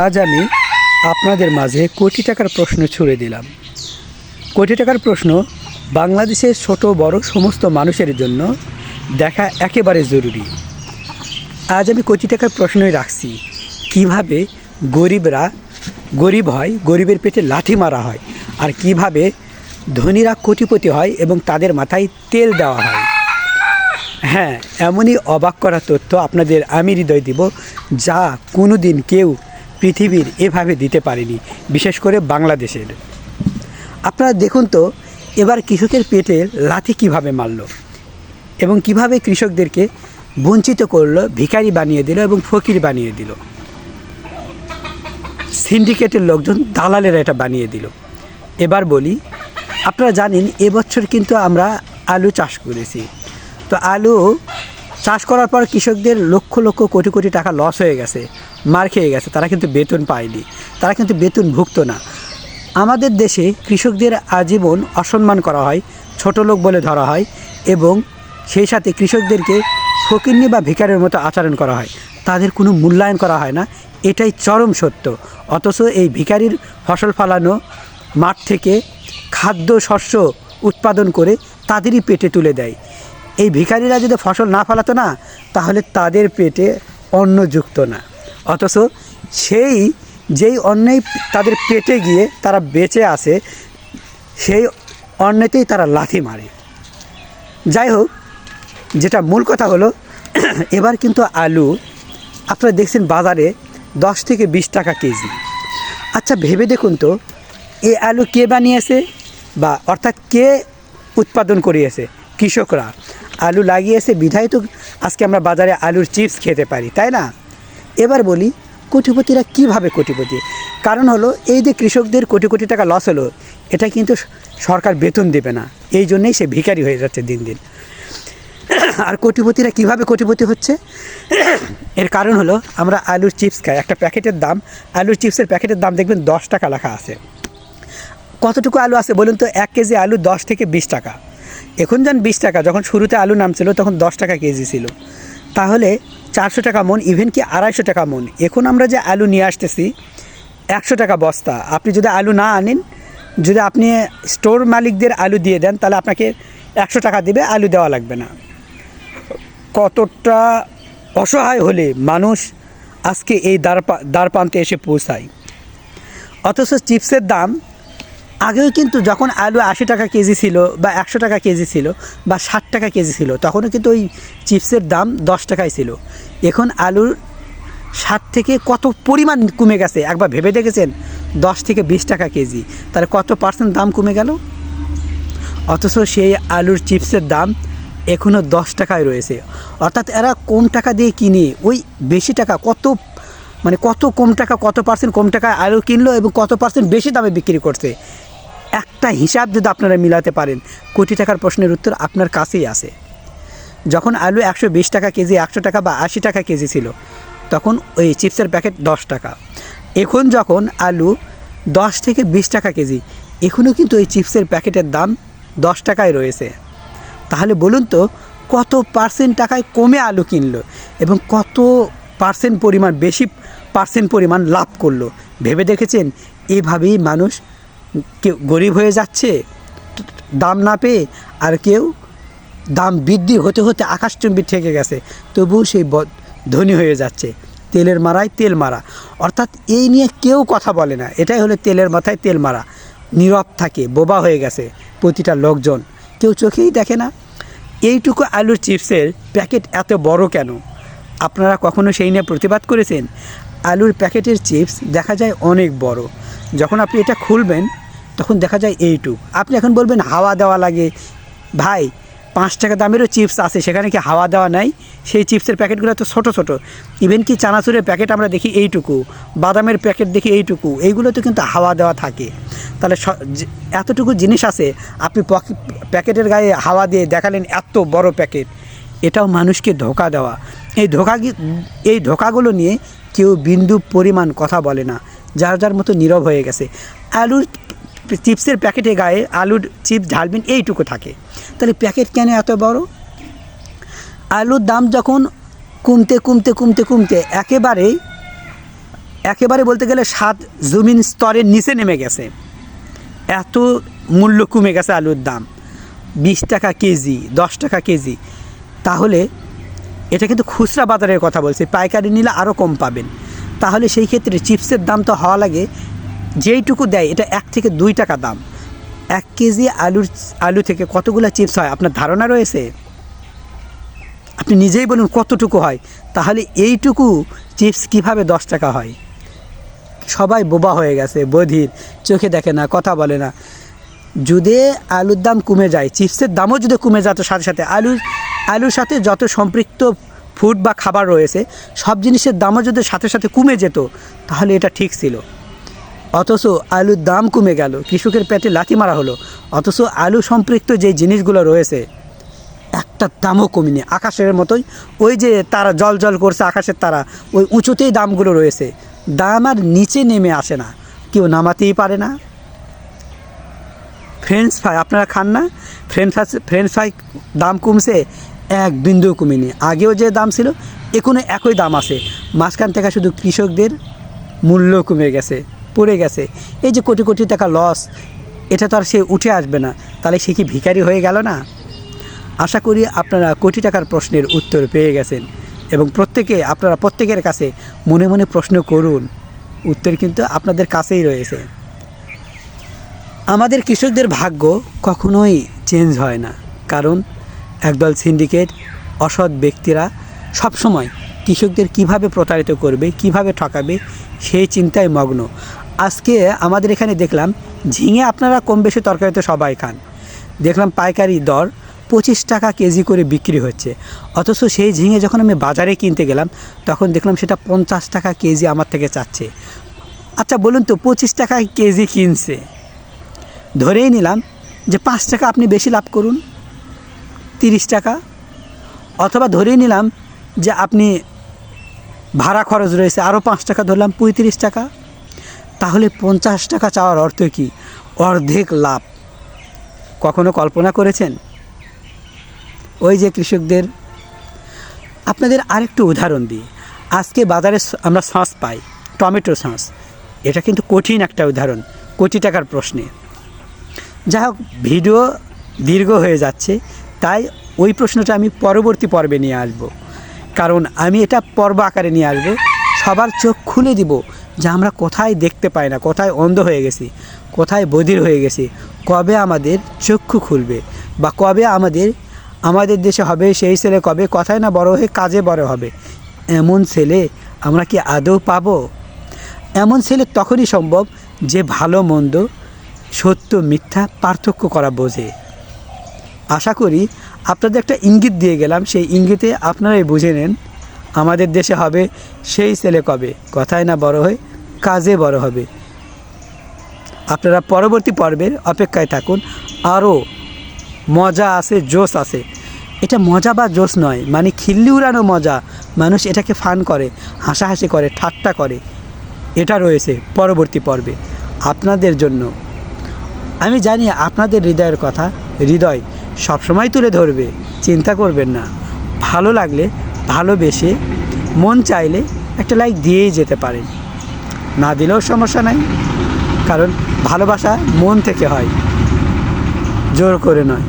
আজ আমি আপনাদের মাঝে কোটি টাকার প্রশ্ন ছুড়ে দিলাম। কোটি টাকার প্রশ্ন বাংলাদেশের ছোট, বড় সমস্ত মানুষের জন্য দেখা একেবারে জরুরি। আজ আমি কোটি টাকার প্রশ্নই রাখছি, কীভাবে গরিবরা, গরিব হয়, গরিবের পেটে লাঠি মারা হয়, আর কীভাবে ধনীরা কোটিপতি হয় এবং তাদের মাথায় তেল দেওয়া হয়। হ্যাঁ এমনই অবাক করা তথ্য আপনাদের আমি হৃদয় দিব, যা কোনো দিন কেউ পৃথিবীর এভাবে দিতে পারেনি, বিশেষ করে বাংলাদেশের। আপনারা দেখুন তো, এবার কৃষকের পেটে লাথি কীভাবে মারল এবং কীভাবে কৃষকদেরকে বঞ্চিত করল, ভিখারি বানিয়ে দিল এবং ফকির বানিয়ে দিল। সিন্ডিকেটের লোকজন দালালেরা এটা বানিয়ে দিল। এবার বলি, আপনারা জানেন, এবছর কিন্তু আমরা আলু চাষ করেছি। তো আলু চাষ করার পর কৃষকদের লক্ষ লক্ষ কোটি কোটি টাকা লস হয়ে গেছে। মার খেয়ে গেছে, তারা কিন্তু বেতন পায়নি। তারা কিন্তু বেতন ভুগত না। আমাদের দেশে কৃষকদের আজীবন অসম্মান করা হয়, ছোট লোক বলে ধরা হয় এবং সেই সাথে কৃষকদেরকে ফকিন্নি বা ভিকারের মতো আচরণ করা হয়। তাদের কোনো মূল্যায়ন করা হয় না, এটাই চরম সত্য। অথচ এই ভিখারির ফসল ফলানো মাঠ থেকে খাদ্য, শস্য উৎপাদন করে তাদেরই পেটে তুলে দেয়। এই ভিখারিরা যদি ফসল না ফলাতো না, তাহলে তাদের পেটে অন্ন যুক্ত না। অথচ সেই যেই অন্নেই তাদের পেটে গিয়ে তারা বেঁচে আসে সেই অন্নেতেই তারা লাথি মারে। যাই হোক, যেটা মূল কথা হলো, এবার কিন্তু আলু, আপনারা দেখছেন বাজারে দশ থেকে বিশ টাকা কেজি। আচ্ছা ভেবে দেখুন তো এই আলু কে বানিয়েছে বা অর্থাৎ কে উৎপাদন করিয়েছে? কৃষকরা। আলু লাগিয়েছে বিধায় তো আজকে আমরা বাজারে আলুর চিপস খেতে পারি, তাই না? এবার বলি কোটিপতিরা কীভাবে কোটিপতি? কারণ হলো এই যে কৃষকদের কোটি কোটি টাকা লস হলো, এটা কিন্তু সরকার বেতন দেবে না। এই জন্যেই সে ভিখারি হয়ে যাচ্ছে দিন দিন। আর কোটিপতিরা কীভাবে কোটিপতি হচ্ছে? এর কারণ হলো আমরা আলুর চিপস খাই। একটা প্যাকেটের দাম, আলুর চিপসের প্যাকেটের দাম দেখবেন দশ টাকা লেখা আছে। কতটুকু আলু আছে বলুন তো? এক কেজি আলু দশ থেকে বিশ টাকা। এখন যান বিশ টাকা, যখন শুরুতে আলু নামছিল তখন দশ টাকা কেজি ছিল। তাহলে চারশো টাকা মন ইভেন কি আড়াইশো টাকা মন। এখন আমরা যে আলু নিয়ে আসতেছি, একশো টাকা বস্তা। আপনি যদি আলু না আনেন, যদি আপনি স্টোর মালিকদের আলু দিয়ে দেন, তাহলে আপনাকে একশো টাকা দেবে, আলু দেওয়া লাগবে না। কতটা অসহায় হলে মানুষ আজকে এই দ্বার পা- দ্বার প্রান্তে এসে পৌঁছায়। অথচ চিপসের দাম আগেও কিন্তু যখন আলু আশি টাকা কেজি ছিল বা একশো টাকা কেজি ছিল বা ষাট টাকা কেজি ছিল, তখনও কিন্তু ওই চিপসের দাম দশ টাকায় ছিল। এখন আলুর ষাট থেকে কত পরিমাণ কমে গেছে? একবার ভেবে দেখেছেন? দশ থেকে বিশ টাকা কেজি। তাহলে কত পার্সেন্ট দাম কমে গেল? অথচ সেই আলুর চিপসের দাম এখনও দশ টাকায় রয়েছে। অর্থাৎ এরা কম টাকা দিয়ে কিনে, ওই বেশি টাকা, কত মানে কত কম টাকা, কত পার্সেন্ট কম টাকায় আলু কিনলো এবং কত পার্সেন্ট বেশি দামে বিক্রি করছে? একটা হিসাব যদি আপনারা মিলাতে পারেন, কোটি টাকার প্রশ্নের উত্তর আপনার কাছেই আছে। যখন আলু একশো বিশ টাকা কেজি, একশো টাকা বা আশি টাকা কেজি ছিল, তখন ওই চিপসের প্যাকেট দশ টাকা। এখন যখন আলু দশ থেকে বিশ টাকা কেজি, এখনও কিন্তু ওই চিপসের প্যাকেটের দাম দশ টাকায় রয়েছে। তাহলে বলুন তো, কত পার্সেন্ট টাকায় কমে আলু কিনলো এবং কত পার্সেন্ট পরিমাণ, বেশি পার্সেন্ট পরিমাণ লাভ করল? ভেবে দেখেছেন? এভাবেই মানুষ কেউ গরিব হয়ে যাচ্ছে, দাম না পেয়ে আর কেউ দাম বৃদ্ধি হতে হতে আকাশচুম্বী ঠেকে গেছে, তবুও সেই ধনী হয়ে যাচ্ছে। তেলের মারায় তেল মারা। অর্থাৎ এই নিয়ে কেউ কথা বলে না। এটাই হলো তেলের মাথায় তেল মারা। নীরব থাকে, বোবা হয়ে গেছে প্রতিটা লোকজন। কেউ চোখেই দেখে না। এইটুকু আলুর চিপসের প্যাকেট এত বড় কেন? আপনারা কখনো সেই নিয়ে প্রতিবাদ করেছেন? আলুর প্যাকেটের চিপস দেখা যায় অনেক বড়। যখন আপনি এটা খুলবেন তখন দেখা যায় এইটুক। আপনি এখন বলবেন হাওয়া দেওয়া লাগে। ভাই, পাঁচ টাকা দামেরও চিপস আছে, সেখানে কি হাওয়া দেওয়া নাই? সেই চিপসের প্যাকেটগুলো তো ছোটো ছোটো। ইভেন কি চানাচুরের প্যাকেট আমরা দেখি এইটুকু, বাদামের প্যাকেট দেখি এইটুকু এইগুলোতে কিন্তু হাওয়া দেওয়া থাকে। তাহলে এতটুকু জিনিস আছে, আপনি প্যাকেটের গায়ে হাওয়া দিয়ে দেখালেন এত বড় প্যাকেট, এটাও মানুষকে ধোকা দেওয়া। এই ধোকা এই ধোকাগুলো নিয়ে কেউ বিন্দু পরিমাণ কথা বলে না। যার যার মতো নীরব হয়ে গেছে। আলুর চিপসের প্যাকেটে গায়ে আলুর চিপস ঢালবেন এইটুকু থাকে। তাহলে প্যাকেট কেন এত বড়? আলুর দাম যখন কমতে কমতে কমতে কমতে একেবারেই, একেবারে বলতে গেলে সাত জমিন স্তরের নিচে নেমে গেছে। এত মূল্য কমে গেছে আলুর দাম। বিশ টাকা কেজি, দশ টাকা কেজি। তাহলে এটা কিন্তু খুচরা বাজারের কথা বলছি, পাইকারি নিলে আরও কম পাবেন। তাহলে সেই ক্ষেত্রে চিপসের দাম তো হওয়া লাগে যেইটুকু দেয়, এটা এক থেকে দুই টাকা দাম। এক কেজি আলুর, আলু থেকে কতগুলো চিপস হয়? আপনার ধারণা রয়েছে? আপনি নিজেই বলুন কতটুকু হয়। তাহলে এইটুকু চিপস কীভাবে দশ টাকা হয়? সবাই বোবা হয়ে গেছে, বধির, চোখে দেখে না, কথা বলে না। যদি আলুর দাম কমে যায়, চিপসের দামও যদি কমে যেত সাথে সাথে আলু আলুর সাথে যত সম্পৃক্ত ফুড বা খাবার রয়েছে, সব জিনিসের দামও যদি সাথে সাথে কমে যেত, তাহলে এটা ঠিক ছিল। অথচ আলুর দাম কমে গেল, কৃষকের পেটে লাথি মারা হলো, অথচ আলু সম্পৃক্ত যে জিনিসগুলো রয়েছে, একটা দামও কমেনি। আকাশের মতোই ওই যে তারা জল জল করছে আকাশের তারা, ওই উঁচুতেই দামগুলো রয়েছে। দাম আর নিচে নেমে আসে না, কেউ নামাতেই পারে না। ফ্রেঞ্চ ফ্রাই আপনারা খান না? ফ্রেঞ্চ ফ্রাই ফ্রেঞ্চ ফ্রাই দাম কমছে, এক বিন্দু কমেনি। আগেও যে দাম ছিল, এখনও একই দাম আছে। মাঝখান থেকে শুধু কৃষকদের মূল্য কমে গেছে। পড়ে গেছে। এই যে কোটি কোটি টাকা লস এটা তো আর সে উঠে আসবে না। তাহলে সে কি ভিখারি হয়ে গেল না? আশা করি আপনারা কোটি টাকার প্রশ্নের উত্তর পেয়ে গেছেন এবং প্রত্যেকে, আপনারা প্রত্যেকের কাছে মনে মনে প্রশ্ন করুন। উত্তর কিন্তু আপনাদের কাছেই রয়েছে। আমাদের কৃষকদের ভাগ্য কখনোই চেঞ্জ হয় না। কারণ একদল সিন্ডিকেট অসৎ ব্যক্তিরা সবসময় কৃষকদের কীভাবে প্রতারিত করবে, কীভাবে ঠকাবে, সেই চিন্তায় মগ্ন। আজকে আমাদের এখানে দেখলাম ঝিঙে আপনারা কম বেশি তরকারিতে সবাই খান। দেখলাম পাইকারি দর পঁচিশ টাকা কেজি করে বিক্রি হচ্ছে। অথচ সেই ঝিঙে যখন আমি বাজারে কিনতে গেলাম, তখন দেখলাম সেটা পঞ্চাশ টাকা কেজি আমার থেকে চাচ্ছে। আচ্ছা বলুন তো, পঁচিশ টাকা কেজি কিনছে। ধরেই নিলাম যে পাঁচ টাকা আপনি বেশি লাভ করুন, তিরিশ টাকা। অথবা ধরেই নিলাম যে আপনি ভাড়া খরচ রয়েছে আরও পাঁচ টাকা ধরলাম, পঁয়ত্রিশ টাকা। তাহলে পঞ্চাশ টাকা চাওয়ার অর্থ কি? অর্ধেক লাভ। কখনো কল্পনা করেছেন? ওই যে কৃষকদের, আপনাদের আরেকটু উদাহরণ দিই। আজকে বাজারে আমরা সস পাই, টমেটো শাঁস। এটা কিন্তু কঠিন একটা উদাহরণ, কোটি টাকার প্রশ্নে। যাই হোক, ভিডিও দীর্ঘ হয়ে যাচ্ছে, তাই ওই প্রশ্নটা আমি পরবর্তী পর্বে নিয়ে আসব। কারণ আমি এটা পর্ব আকারে নিয়ে আসব, সবার চোখ খুলে দিব যে আমরা কোথায় দেখতে পাই না, কোথায় অন্ধ হয়ে গেছি, কোথায় বধির হয়ে গেছি, কবে আমাদের চক্ষু খুলবে বা কবে আমাদের আমাদের দেশে হবে সেই ছেলে কবে, কথায় না বড় হয়ে কাজে বড় হবে। এমন ছেলে আমরা কি আদৌ পাব? এমন ছেলে তখনই সম্ভব যে ভালো, মন্দ, সত্য, মিথ্যা পার্থক্য করা বোঝে। আশা করি আপনাদের একটা ইঙ্গিত দিয়ে গেলাম। সেই ইঙ্গিতে আপনারাই বুঝে নেন, আমাদের দেশে হবে সেই ছেলে কবে? কথায় না বড় হয়ে কাজে বড় হবে। আপনারা পরবর্তী পর্বের অপেক্ষায় থাকুন। আরও মজা আছে, জোশ আছে। এটা মজা বা জোশ নয় মানে খিল্লি উড়ানো মজা। মানুষ এটাকে ফান করে, হাসাহাসি করে, ঠাট্টা করে। এটা রয়েছে পরবর্তী পর্বে। আপনাদের জন্য। আমি জানি আপনাদের হৃদয়ের কথা, হৃদয় সবসময় তুলে ধরবে, চিন্তা করবেন না। ভালো লাগলে ভালোবেসে মন চাইলে একটা লাইক দিয়েই যেতে পারেন না দিলেও সমস্যা নাই, কারণ ভালোবাসা মন থেকে হয়, জোর করে নয়।